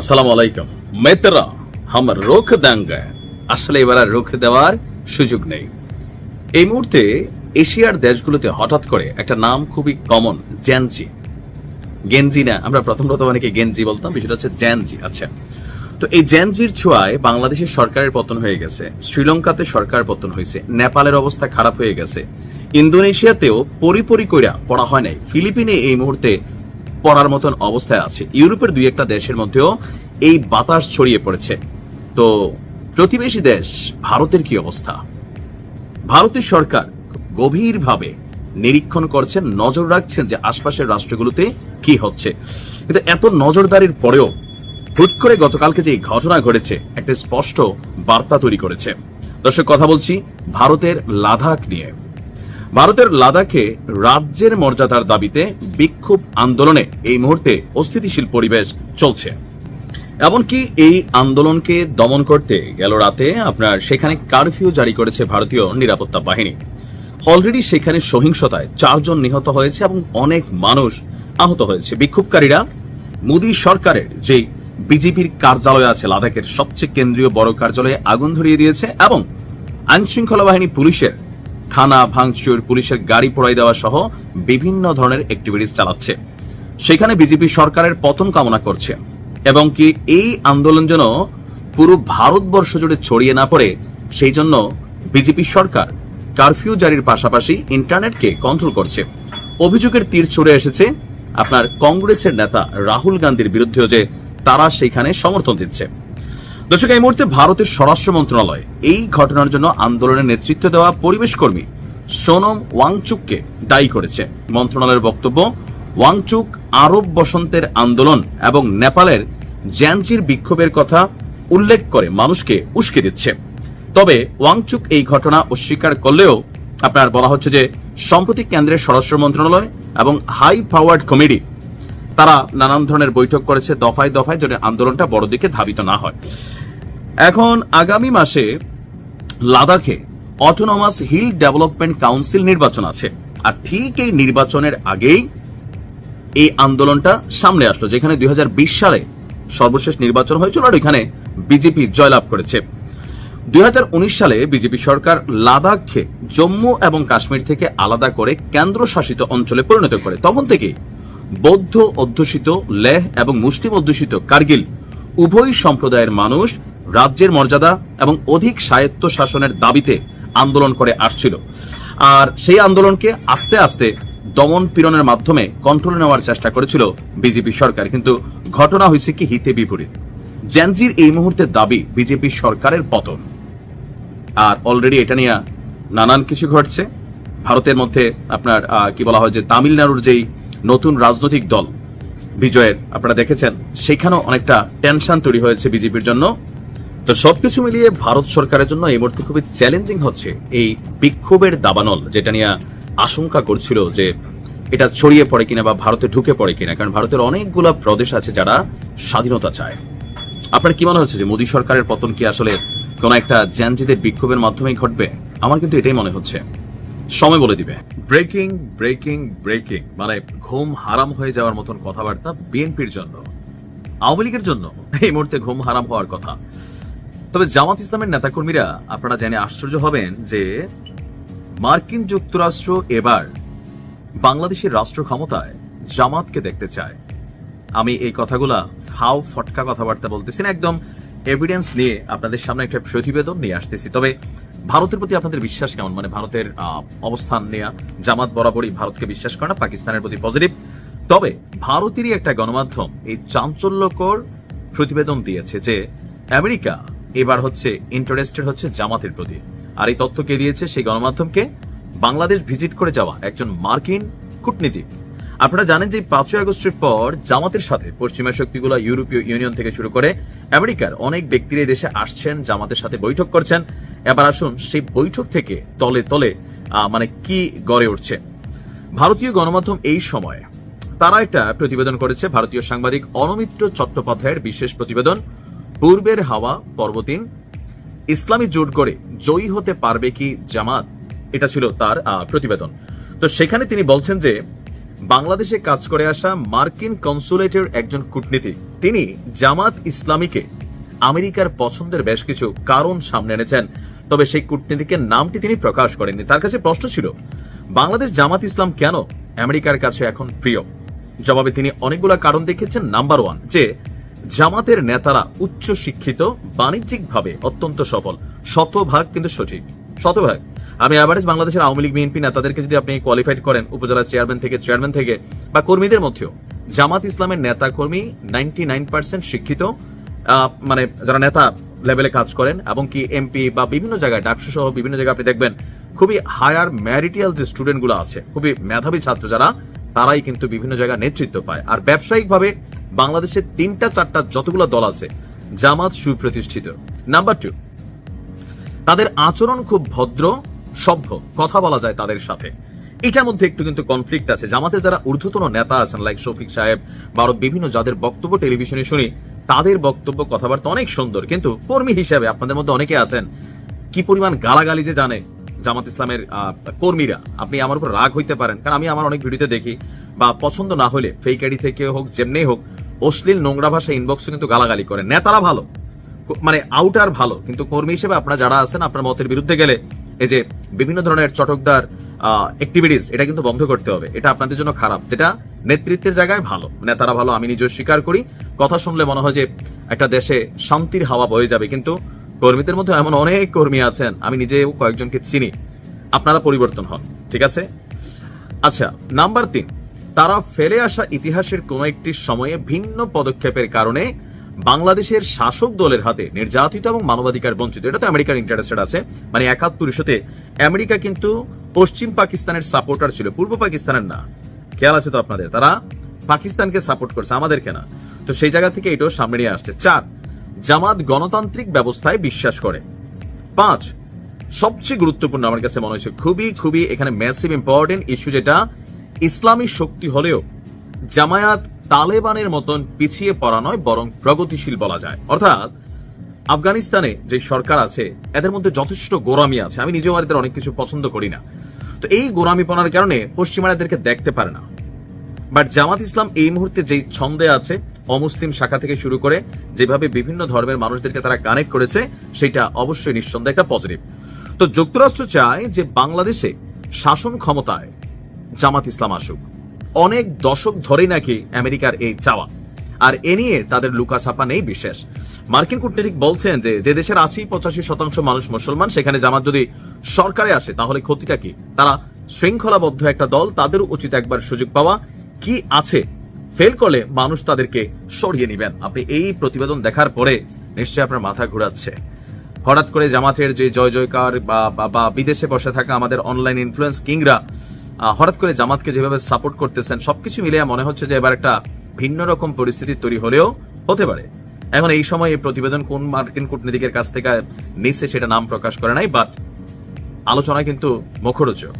আসসালামু আলাইকুম। মেতরা হাম রোখ দেঙ্গে। আসলে এবার আর রোখ দেওয়ার সুযোগ নেই। এই মুহূর্তে এশিয়ার দেশগুলোতে হঠাৎ করে একটা নাম খুবই কমন জ্যানজি গেঞ্জি না, আমরা প্রথম প্রথম অনেকে গেঞ্জি বলতাম, বিষয়টা হচ্ছে জ্যানজি আচ্ছা তো এই জ্যানজির ছোঁয়ায় বাংলাদেশের সরকারের পতন হয়ে গেছে, শ্রীলঙ্কাতে সরকার পতন হয়েছে, নেপালের অবস্থা খারাপ হয়ে গেছে, ইন্দোনেশিয়াতেও পরিপরি কইরা পড়া হয় নাই। ফিলিপিনে এই মুহূর্তে পড়ার মতন অবস্থায় আছে। ইউরোপের দুই একটা দেশের মধ্যেও এই বাতাস ছড়িয়ে পড়েছে। তো প্রতিবেশী দেশ, ভারতের কি অবস্থা? ভারতের সরকার গভীরভাবে নিরীক্ষণ করছেন, নজর রাখছেন যে আশপাশের রাষ্ট্রগুলোতে কি হচ্ছে। কিন্তু এত নজরদারির পরেও হুট করে গতকালকে যে ঘটনা ঘটেছে, একটা স্পষ্ট বার্তা তৈরি করেছে। দর্শক, কথা বলছি ভারতের লাদাখ নিয়ে। ভারতের লাদাখে রাজ্যের মর্যাদার দাবিতে বিক্ষোভ আন্দোলনে এই মুহূর্তে অস্থিতিশীল পরিবেশ চলছে। এমনকি এই আন্দোলনকে দমন করতে গেল রাতে আপনার সেখানে কারফিউ জারি করেছে ভারতীয় নিরাপত্তা বাহিনী। অলরেডি সেখানে সহিংসতায় চারজন নিহত হয়েছে এবং অনেক মানুষ আহত হয়েছে। বিক্ষোভকারীরা মোদী সরকারের যে বিজেপির কার্যালয় আছে, লাদাখের সবচেয়ে কেন্দ্রীয় বড় কার্যালয়ে আগুন ধরিয়ে দিয়েছে এবং আইনশৃঙ্খলা বাহিনী পুলিশের থানা, ভাঙচুর, পুলিশের গাড়ি পোড়াই দেওয়া সহ বিভিন্ন ধরনের অ্যাক্টিভিটিস চালাচ্ছে। সেখানে বিজেপি সরকারের পতন কামনা করছে। এবং কি এই আন্দোলন যেন পুরো ভারতবর্ষ জুড়ে ছড়িয়ে না পড়ে, সেই জন্য বিজেপি সরকার কারফিউ জারির পাশাপাশি ইন্টারনেটকে কন্ট্রোল করছে। অভিযোগের তীর ছড়ে এসেছে আপনার কংগ্রেসের নেতা রাহুল গান্ধীর বিরুদ্ধেও যে তারা সেখানে সমর্থন দিচ্ছে। দর্শক, এই মুহূর্তে ভারতের স্বরাষ্ট্র মন্ত্রণালয় এই ঘটনার জন্য আন্দোলনের নেতৃত্ব দেওয়া পরিবেশ কর্মী সোনম ওয়াংচুককে দায়ী করেছে। মন্ত্রণালয়ের বক্তব্য, ওয়াংচুক আরব বসন্তের আন্দোলন এবং নেপালের জ্যানচির বিক্ষোভের কথা উল্লেখ করে মানুষকে উস্কে দিচ্ছে। তবে ওয়াংচুক এই ঘটনা অস্বীকার করলেও আপনার বলা হচ্ছে যে সম্প্রতি কেন্দ্রের স্বরাষ্ট্র মন্ত্রণালয় এবং হাই পাওয়ার্ড কমিটি তারা নানান ধরনের বৈঠক করেছে দফায় দফায় যেন আন্দোলনটা বড় দিকে ধাবিত না হয়। এখন আগামী মাসে লাদাখে অটোনমাস হিল ডেভেলপমেন্ট কাউন্সিল নির্বাচন আছে। আর ঠিক এই নির্বাচনের আগেই এই আন্দোলনটা সামনে আসলো, যেখানে দুই হাজার বিশ সালে সর্বশেষ নির্বাচন হয়েছিল আর এখানে বিজেপি জয়লাভ করেছে। দুই হাজার উনিশ সালে বিজেপি সরকার লাদাখকে জম্মু এবং কাশ্মীর থেকে আলাদা করে কেন্দ্রশাসিত অঞ্চলে পরিণত করে। তখন থেকে বৌদ্ধ অধ্যুষিত, লেহ এবং মুসলিম অধ্যুষিত কার্গিল উভয় সম্প্রদায়ের মানুষ রাজ্যের মর্যাদা এবং অধিক স্বায়ত্ত শাসনের দাবিতে আন্দোলন করে আসছিল। আর সেই আন্দোলনকে আস্তে আস্তে দমন পীড়নের মাধ্যমে কন্ট্রোলে নেওয়ার চেষ্টা করেছিল বিজেপি সরকার। কিন্তু ঘটনা হয়েছে কি হিতে বিপরীত? জ্যানজির এই মুহূর্তে দাবি বিজেপি সরকারের পতন। আর অলরেডি এটা নিয়ে নানান কিছু ঘটছে। ভারতের মধ্যে আপনার কি বলা হয় যে তামিলনাড়ুর যেই নতুন রাজনৈতিক দল। বিজয়ের, আপনারা দেখেছেন সেখানেও অনেকটা টেনশন তৈরি হয়েছে বিজেপির জন্য। তো সবকিছু মিলিয়ে ভারত সরকারের জন্য এই মুহূর্তে খুবই চ্যালেঞ্জিং হচ্ছে এই বিক্ষোভের দাবানল, যেটা নিয়ে আশঙ্কা করছিল যে এটা ছড়িয়ে পড়ে কিনা বা ভারতে ঢুকে পড়ে কিনা, কারণ ভারতের অনেকগুলো প্রদেশ আছে যারা স্বাধীনতা চায়। আপনার কি মনে হচ্ছে যে মোদী সরকারের পতন কি আসলে কোন একটা জ্যানজিদের বিক্ষোভের মাধ্যমেই ঘটবে? আমার কিন্তু এটাই মনে হচ্ছে। সময় বলে দিবে। ব্রেকিং ব্রেকিং ব্রেকিং মানে ঘুম হারাম হয়ে যাওয়ার মতন কথাবার্তা বিএনপির জন্য, আওয়ামী লীগের জন্য এই মুহূর্তে ঘুম হারাম হওয়ার কথা। তবে জামাত ইসলামের নেতাকর্মীরা আপনারা জেনে আশ্চর্য হবেন যে মার্কিন যুক্তরাষ্ট্র এবার বাংলাদেশের রাষ্ট্র ক্ষমতায় জামাতকে দেখতে চায়। আমি এই কথাগুলা হাও ফটকা কথাবার্তা বলতেছি না, একদম এভিডেন্স নিয়ে আপনাদের সামনে একটা প্রতিবেদন নিয়ে আসতেছি। তবে ভারতের প্রতি আপনাদের বিশ্বাস কেমন? মানে ভারতের অবস্থান নেয়া, জামাত বরাবরই ভারতকে বিশ্বাস করে না, পাকিস্তানের প্রতি পজিটিভ তবে ভারতেরই একটা গণমাধ্যম এই চাঞ্চল্যকর প্রতিবেদন দিয়েছে যে আমেরিকা এবার হচ্ছে ইন্টারেস্টেড হচ্ছে জামাতের প্রতি। আর এই তথ্য কে দিয়েছে? সেই গণমাধ্যমকে বাংলাদেশ ভিজিট করে যাওয়া একজন মার্কিন কূটনীতিক। আপনারা জানেন যে পাঁচই আগস্টের পর জামাতের সাথে পশ্চিমা শক্তিগুলো ইউরোপীয় ইউনিয়ন থেকে শুরু করে আমেরিকার অনেক ব্যক্তিরা এই দেশে আসছেন, জামাতের সাথে বৈঠক করছেন। এবার আসুন সেই বৈঠক থেকে তলে তলে মানে কি গড়ে উঠছে। ভারতীয় গণমাধ্যম এই সময় তারা একটা প্রতিবেদন করেছে, ভারতীয় সাংবাদিক অনমিত্র চট্টোপাধ্যায়ের বিশেষ প্রতিবেদন, পূর্বের হাওয়া পর্বতিন, ইসলামী জোট করে জয়ী হতে পারবে কি জামাত? এটা ছিল তার প্রতিবেদন। তো সেখানে তিনি বলছেন যে বাংলাদেশে কাজ করে আসা মার্কিন কনসুলেটের একজন কূটনীতিক তিনি জামাত ইসলামীকে আমেরিকার পছন্দের বেশ কিছু কারণ সামনে এনেছেন। তবে সেই কূটনীতিকের নামটি তিনি প্রকাশ করেননি। তার কাছে প্রশ্ন ছিল, বাংলাদেশ জামাত ইসলাম কেন আমেরিকার কাছে এখন প্রিয়? জবাবে তিনি অনেকগুলো কারণ দেখেছেন নাম্বার ওয়ান, যে জামাতের নেতারা উচ্চ শিক্ষিত বাণিজ্যিকভাবে অত্যন্ত সফল। শতভাগ কিন্তু সঠিক। শতভাগ। আমি অ্যাভারেজ বাংলাদেশের আওয়ামী লীগ, বিএনপি নেতাদেরকে যদি আপনি কোয়ালিফাইড করেন, উপজেলা চেয়ারম্যান থেকে চেয়ারম্যান থেকে, বা কর্মীদের মধ্যেও, জামাত ইসলামের নেতা কর্মী নাইনটি শিক্ষিত মানে যারা নেতা লেভেলে কাজ করেন, এবং কি এমপি বা বিভিন্ন জায়গায়, ডাকসু সহ বিভিন্ন জায়গায় আপনি দেখবেন, খুবই হায়ার ম্যারিটিয়াল যে স্টুডেন্টগুলো আছে, খুবই মেধাবী ছাত্র যারা, তারাই কিন্তু বিভিন্ন জায়গায় নেতৃত্ব পায়। আর ব্যবসায়িকভাবে বাংলাদেশের তিনটা, চারটা যতগুলো দল আছে, জামাত সুপ্রতিষ্ঠিত। নাম্বার টু তাদের আচরণ খুব ভদ্র সভ্য কথা বলা যায় তাদের সাথে। এটার মধ্যে একটু কিন্তু কনফ্লিক্ট আছে। জামাতে যারা ঊর্ধ্বতন নেতা আছেন লাইক শফিক সাহেব বা বিভিন্ন যাদের বক্তব্য টেলিভিশনে শুনি, তাদের বক্তব্য, কথাবার্তা অনেক সুন্দর। কিন্তু কর্মী হিসাবে আপনাদের মধ্যে অনেকে আছেন, কি পরিমাণ গালাগালি যে জানে জামাত ইসলামের কর্মীরা। আপনি আমার উপর রাগ হইতে পারেন, কারণ আমি আমার অনেক ভিডিওতে দেখি, বা পছন্দ না হলে ফেক আইডি থেকে হোক, যেমনি হোক, অশ্লীল নোংরা ভাষা ইনবক্সে কিন্তু গালাগালি করে। নেতারা ভালো মানে আউটার ভালো, কিন্তু কর্মী হিসেবে আপনারা যারা আছেন, আপনার মতের বিরুদ্ধে গেলে এই যে বিভিন্ন ধরনের চটকদার অ্যাক্টিভিটিস এটা কিন্তু বন্ধ করতে হবে। এটা আপনাদের জন্য খারাপ। যেটা নেতৃত্বের জায়গায় ভালো। নেতারা ভালো, আমি নিজেও স্বীকার করি। কথা শুনলে মনে হয় যে একটা দেশে শান্তির হাওয়া বয়ে যাবে। কিন্তু কর্মীদের মধ্যে এমন অনেক কর্মী আছেন, আমি নিজেও কয়েকজনকে চিনি। আপনারা পরিবর্তন হন, ঠিক আছে? আচ্ছা নাম্বার তিন। তারা ফেলে আসা ইতিহাসের কোন একটি সময়ে ভিন্ন পদক্ষেপের কারণে বাংলাদেশের শাসক দলের হাতে নির্যাতিত এবং মানবাধিকার বঞ্চিত, এটা তো আমেরিকার ইন্টারেস্টেড আছে মানে একাত্তর ইস্যুতে আমেরিকা কিন্তু পশ্চিম পাকিস্তানের সাপোর্টার ছিল, পূর্ব পাকিস্তানের না। খেয়াল আছে তো আপনাদের? তারা পাকিস্তানকে সাপোর্ট করছে, আমাদেরকে না। তো সেই জায়গা থেকে এটাও সামনে নিয়ে আসছে। চার, জামাত গণতান্ত্রিক ব্যবস্থায় বিশ্বাস করে। পাঁচ, সবচেয়ে গুরুত্বপূর্ণ আমার কাছে মনে হয়েছে, খুবই খুবই এখানে ম্যাসিভ ইম্পর্টেন্ট ইস্যু যেটা, ইসলামী শক্তি হলেও জামায়াত তালেবানের মতন পিছিয়ে পড়া নয়, বরং প্রগতিশীল বলা যায়। অর্থাৎ, আফগানিস্তানে যে সরকার আছে, এদের মধ্যে যথেষ্ট গোরামি আছে। আমি নিজেও আর এদের অনেক কিছু পছন্দ করি না। তো এই গোরামিপনার কারণে পশ্চিমারা এদেরকে দেখতে পারে না। বাট জামাত ইসলাম এই মুহূর্তে যেই ছন্দে আছে, অমুসলিম শাখা থেকে শুরু করে যেভাবে বিভিন্ন ধর্মের মানুষদেরকে তারা কানেক্ট করেছে, সেটা অবশ্যই নিঃসন্দেহে একটা পজিটিভ তো যুক্তরাষ্ট্র চায় যে বাংলাদেশে শাসন ক্ষমতায় জামাত ইসলাম আসুক। অনেক দশক ধরেই নাকি আমেরিকার এই চাওয়া। আর এ নিয়ে তাদের লুকাছাপা নেই বিশেষ। মার্কিন কূটনীতিক বলছেন যে যে দেশের আশি পঁচাশি শতাংশ মানুষ মুসলমান, সেখানে জামাত যদি সরকারে আসে, তাহলে ক্ষতিটা কি? তারা শৃঙ্খলাবদ্ধ একটা দল, তাদের উচিত একবার সুযোগ পাওয়া। কি আছে? ফেল করলে মানুষ তাদেরকে সরিয়ে নেবেন। আপনি এই প্রতিবেদন দেখার পরে নিশ্চয়ই আপনার মাথা ঘুরাচ্ছে। হঠাৎ করে জামাতের যে জয় জয়কার বা বিদেশে বসে থাকা আমাদের অনলাইন ইনফ্লুয়েন্স কিংরা হঠাৎ করে জামাতকে যেভাবে সাপোর্ট করতেছেন, সবকিছু মিলিয়ে মনে হচ্ছে যে এবার একটা ভিন্ন রকম পরিস্থিতি তৈরি হলেও হতে পারে। এখন এই সময় এই প্রতিবেদন কোন মার্কিন কূটনীতিকের কাছ থেকে নিচ্ছে সেটা নাম প্রকাশ করে নাই বাট আলোচনা কিন্তু মুখরোচক।